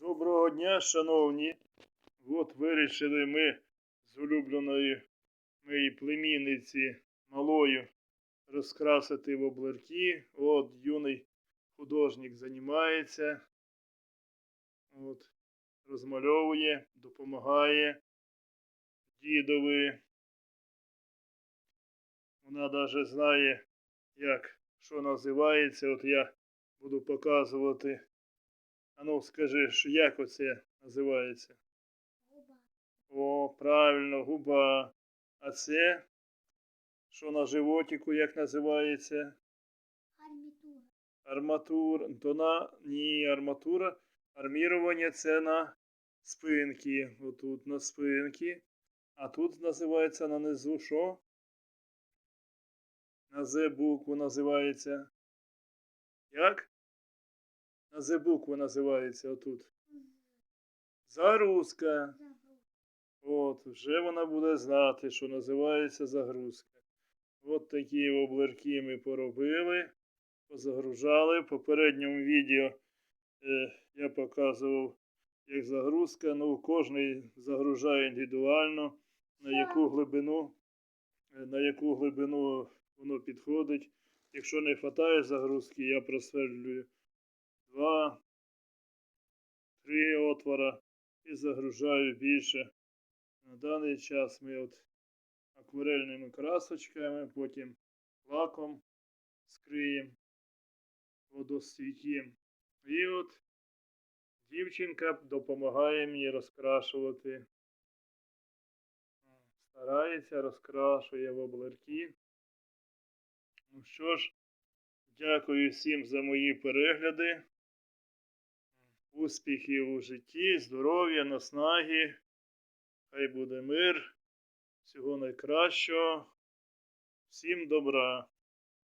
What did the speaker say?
Доброго дня, шановні. От вирішили ми з улюбленої моєї племінниці малою розкрасити в облерки. От юний художник займається. От, розмальовує, допомагає дідові. Вона навіть знає, як що називається. От я буду показувати. А ну скажи, як оце називається? Губа. О, правильно, губа. А це? Що на животику, як називається? Армітура. Арматура. То на ні, арматура. Армірування це на спинки. Отут на спинки. А тут називається на низу що? На З букву називається. Як? На З букву називається отут. Загрузка. От, вже вона буде знати, що називається загрузка. От такі облерки ми поробили, позагружали. В попередньому відео е, я показував, як загрузка. Ну, кожний загружає індивідуально, на яку глибину, е, на яку глибину воно підходить. Якщо не вистачає загрузки, я просверлюю отвора і загружаю більше. На даний час ми от акварельними красочками, потім лаком скриємо, водосвітім. І от дівчинка допомагає мені розкрашувати. Старається, розкрашує в облерки. Ну що ж, дякую всім за мої перегляди. Успіхів у житті, здоров'я, наснаги. Хай буде мир, всього найкращого. Всім добра.